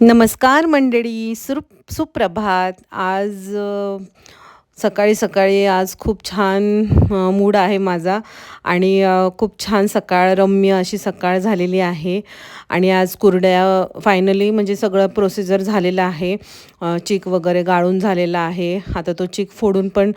नमस्कार मंडळी सुर सुप्रभात. आज सकाळी सकाळी आज खूप छान मूड आहे माझा आणि खूप छान सकाळ रम्य अशी सकाळ झालेली आहे आणि आज कुरड्या फायनली म्हणजे सगळं प्रोसिजर झालेलं आहे. चीक वगैरे गाळून झालेला आहे. आता तो चीक फोडून पण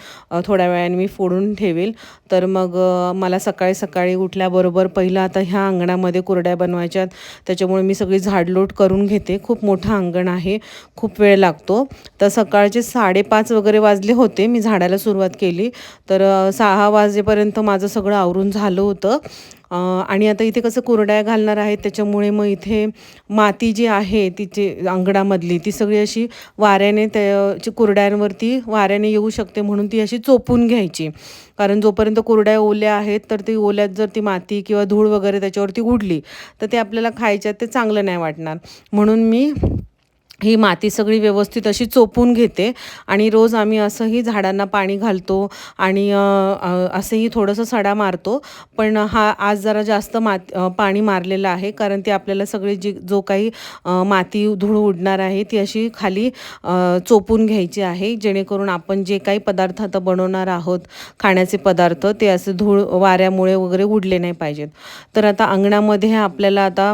थोड्या वेळाने मी फोडून ठेवेल. तर मग मला सकाळी सकाळी उठल्याबरोबर पहिलं आता ह्या अंगणामध्ये कुरड्या बनवायच्यात त्याच्यामुळे मी सगळी झाडलोट करून घेते. खूप मोठं अंगण आहे. खूप वेळ लागतो. तर सकाळचे साडेपाच वगैरे वाजले होते. मी झाडायला सुरुवात केली. तर सहा वाजेपर्यंत माझं सगळं आवरून झालं होतं. आणि आता इथे कसं कुरड्या घालणार आहेत त्याच्यामुळे मग इथे माती जी आहे तिचे अंगणामधली ती सगळी अशी वाऱ्याने त्या कुरड्यांवरती वाऱ्याने येऊ शकते म्हणून ती अशी चोपून घ्यायची. कारण जोपर्यंत कुरड्या ओल्या आहेत तर ती ओल्यात जर ती माती किंवा धूळ वगैरे त्याच्यावरती उडली तर ते आपल्याला खायच्यात ते चांगलं नाही वाटणार. म्हणून मी ही माती सगळी व्यवस्थित अशी चोपून घेते आणि रोज आम्ही असंही झाडांना पाणी घालतो आणि असंही थोडंसं सडा मारतो. पण हा आज जरा जास्त मात पाणी मारलेलं आहे कारण ते आपल्याला सगळी जी जो काही माती धूळ उडणार आहे ती अशी खाली चोपून घ्यायची आहे. जेणेकरून आपण जे काही पदार्थ आता बनवणार आहोत खाण्याचे पदार्थ ते असे धूळ वाऱ्यामुळे वगैरे उडले नाही पाहिजेत. तर आता अंगणामध्ये आपल्याला आता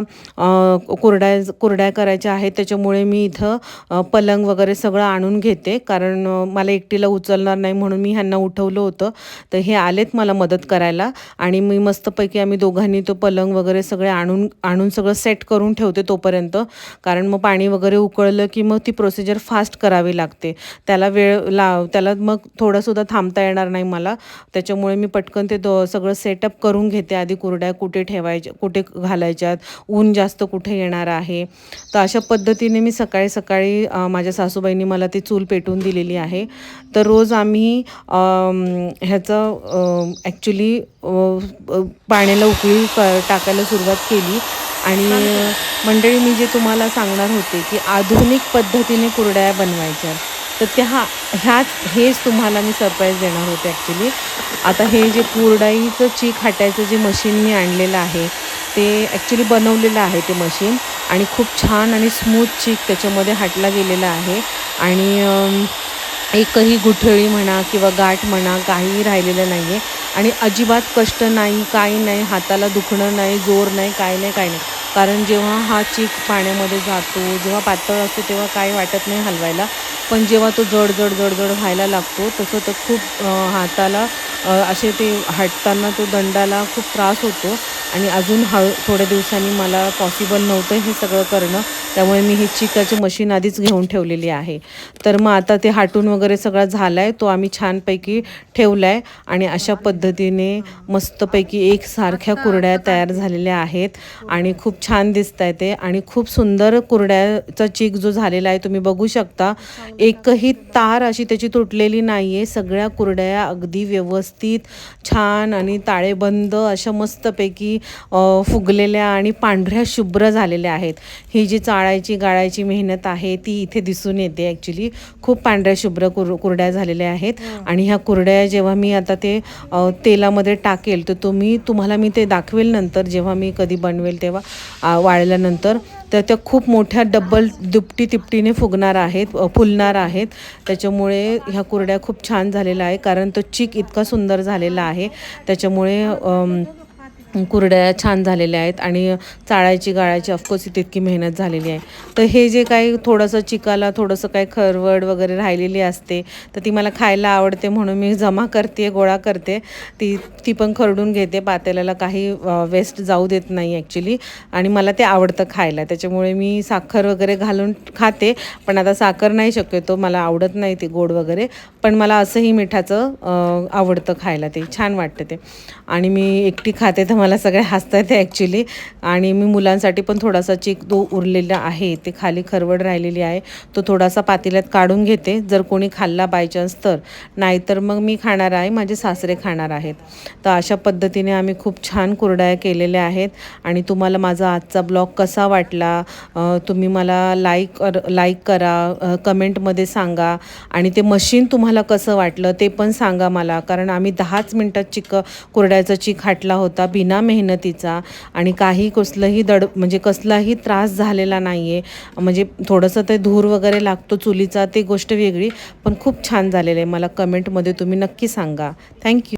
कुरड्या कुरड्या करायच्या आहेत. त्याच्यामुळे मी इथं पलंग वगैरे सगळं आणून घेते. कारण मला एकटीला उचलणार नाही म्हणून मी ह्यांना उठवलं होतं. तर हे आलेत मला मदत करायला. आणि मी मस्तपैकी आम्ही दोघांनी तो पलंग वगैरे सगळे आणून आणून सगळं सेट करून ठेवते तोपर्यंत. कारण मग पाणी वगैरे उकळलं की मग ती प्रोसिजर फास्ट करावी लागते. त्याला वेळ लाव त्याला मग थोडंसुद्धा थांबता येणार नाही मला. त्याच्यामुळे मी पटकन ते दो सगळं सेटअप करून घेते आधी कुरड्या कुठे ठेवायच्या कुठे घालायच्यात ऊन जास्त कुठे येणार आहे. तर अशा पद्धतीने मी सकाळी सकाळी सकाळी माझ्या सासूबाईंनी मला ती चूल पेटून दिलेली आहे. तर रोज आम्ही ह्याचं ॲक्च्युली पाण्याला उकळी क टाकायला सुरुवात केली. आणि मंडळी मी जे तुम्हाला सांगणार होते की आधुनिक पद्धतीने कुरड्या बनवायच्या. तर त्या ह्याच हेच तुम्हाला मी सरप्राईज देणार होते ॲक्च्युली आता हे जे कुरडाईचं चीक हाटायचं जे मशीन मी आणलेलं आहे ते ॲक्च्युली बनवलेलं आहे ते मशीन आणि खूप छान आणि स्मूथ चीक त्याच्यामध्ये हाटला गेलेला आहे. आणि एकही गुठळी म्हणा किंवा गाठ म्हणा काहीही राहिलेलं नाही आहे आणि अजिबात कष्ट नाही काही नाही हाताला दुखणं नाही जोर नाही काय नाही काय नाही. कारण जेव्हा हा चीक पाण्यामध्ये जातो जेव्हा पातळ असतो तेव्हा काही वाटत नाही हलवायला. पण जेव्हा तो जड जड जड जड व्हायला लागतो तसं तर खूप हाताला असे ते हाटताना तो दंडाला खूप त्रास होतो. आणि अजून हळू थोड्या दिवसांनी मला पॉसिबल नव्हतं हे सगळं करणं. त्यामुळे मी ही चिकाची मशीन आधीच घेऊन ठेवलेली आहे. तर मग आता ते हाटून वगैरे सगळा झाला आहे तो आम्ही छानपैकी ठेवला आहे आणि अशा पद्धतीने मस्तपैकी एकसारख्या कुरड्या तयार झालेल्या आहेत आणि खूप छान दिसत आहे ते. आणि खूप सुंदर कुरड्याचा चीक जो झालेला आहे तुम्ही बघू शकता. एकही तार अशी त्याची तुटलेली नाही आहे सगळ्या कुरड्या अगदी व्यवस्थित छान आणि ताळेबंद अशा मस्तपैकी फुगलेल्या आणि पांढऱ्या शुभ्र झालेल्या आहेत. ही जी चाळायची गाळायची मेहनत आहे ती इथे दिसून येते ॲक्च्युली खूप पांढऱ्या शुभ्र कुर कुरड्या झालेल्या आहेत. आणि ह्या कुरड्या जेव्हा मी आता ते तेलामध्ये टाकेल तर तुम्ही तुम्हाला मी ते दाखवेल नंतर जेव्हा मी कधी बनवेल तेव्हा वाळल्यानंतर. तर त्या खूप मोठ्या डब्बल दुपटी तिपटीने फुगणार आहेत फुलणार आहेत. त्याच्यामुळे ह्या कुरड्या खूप छान झालेल्या आहे कारण तो चीक इतका सुंदर झालेला आहे. त्याच्यामुळे कुरड्या छान झालेल्या आहेत आणि चाळायची गाळायची ऑफकोर्स तितकी मेहनत झालेली आहे. तर हे जे काही थोडंसं चिकाला थोडंसं काही खरवड वगैरे राहिलेली असते तर ती मला खायला आवडते म्हणून मी जमा करते गोळा करते. ती ती पण खरडून घेते पातेल्याला काही वेस्ट जाऊ देत नाही ॲक्च्युली आणि मला ते आवडतं खायला त्याच्यामुळे मी साखर वगैरे घालून खाते. पण आता साखर नाही शक्यतो मला आवडत नाही ते गोड वगैरे. पण मला असंही मिठाचं आवडतं खायला ते छान वाटतं ते. आणि मी एकटी खाते तर मला सगळे हसता येते ॲक्च्युली आणि मी मुलांसाठी पण थोडासा चिक तो उरलेला आहे. ते खाली खरवड राहिलेली आहे. तो थोडासा पातेल्यात काढून घेते. जर कोणी खाल्ला बाय चान्स तर. नाहीतर मग मी खाणार आहे. माझे सासरे खाणार आहेत. तर अशा पद्धतीने आम्ही खूप छान कुरड्या केलेल्या आहेत. आणि तुम्हाला माझा आजचा ब्लॉग कसा वाटला तुम्ही मला लाईक लाईक करा कमेंटमध्ये सांगा. आणि ते मशीन तुम्हाला कसं वाटलं ते पण सांगा मला. कारण आम्ही दहाच मिनटात चिक कुरड्याचा चिक हाटला होता. बिना बिना मेहनतीचा आणि काही कसलंही दड म्हणजे कसलाही त्रास झालेला नाही आहे म्हणजे थोडंसं ते धूर वगैरे लागतो चुलीचा ते गोष्ट वेगळी पण खूप छान झालेलं आहे. मला कमेंटमध्ये तुम्ही नक्की सांगा. थँक्यू